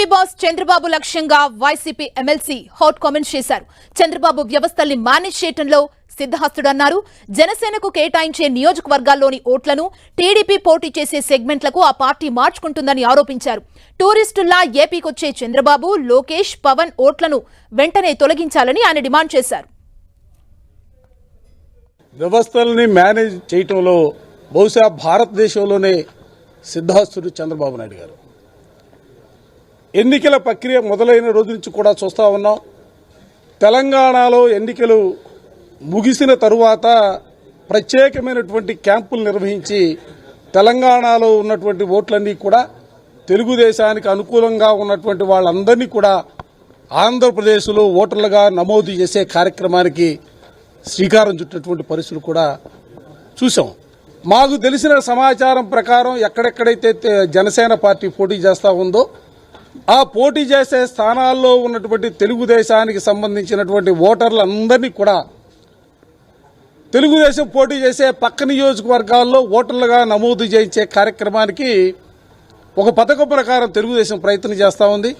TDP boss Chandrababu లక్ష్యంగా YCP MLC hot comments చేశారు. చంద్రబాబు వ్యవస్థల్ని మేనేజ్ చేయటంలో సిద్ధహస్తుడన్నారు. జనసేనకు కేటాయించే నియోజకవర్గాల్లోని ఓట్లను టీడీపీ పోటీ చేసే సెగ్మెంట్లకు ఆ పార్టీ మార్చుకుంటుందని ఆరోపించారు. టూరిస్టుల్లా ఏపీకొచ్చే చంద్రబాబు లోకేష్ పవన్ ఓట్లను వెంటనే తొలగించాలని ఆయన డిమాండ్ చేశారు. వ్యవస్థల్ని మేనేజ్ చేయటంలో బహుశా భారతదేశంలోనే సిద్ధాస్తుడు చంద్రబాబు నాయుడు గారు. ఎన్నికల ప్రక్రియ మొదలైన రోజు నుంచి కూడా చూస్తా ఉన్నాం. తెలంగాణలో ఎన్నికలు ముగిసిన తరువాత ప్రత్యేకమైనటువంటి క్యాంపులు నిర్వహించి తెలంగాణలో ఉన్నటువంటి ఓట్లన్నీ కూడా తెలుగుదేశానికి అనుకూలంగా ఉన్నటువంటి వాళ్ళందరినీ కూడా ఆంధ్రప్రదేశ్లో ఓటర్లుగా నమోదు చేసే కార్యక్రమానికి శ్రీకారం చుట్టినటువంటి పరిస్థితులు కూడా చూసాం మాకు తెలిసిన సమాచారం ప్రకారం ఎక్కడెక్కడైతే జనసేన పార్టీ పోటీ చేస్తూ ఉందో ఆ పోటీ చేసే స్థానాల్లో ఉన్నటువంటి తెలుగుదేశానికి సంబంధించినటువంటి ఓటర్లందరినీ కూడా తెలుగుదేశం పోటీ చేసే పక్క నియోజకవర్గాల్లో ఓటర్లుగా నమోదు చేయించే కార్యక్రమానికి ఒక పథకం ప్రకారం తెలుగుదేశం ప్రయత్నం చేస్తూ ఉంది.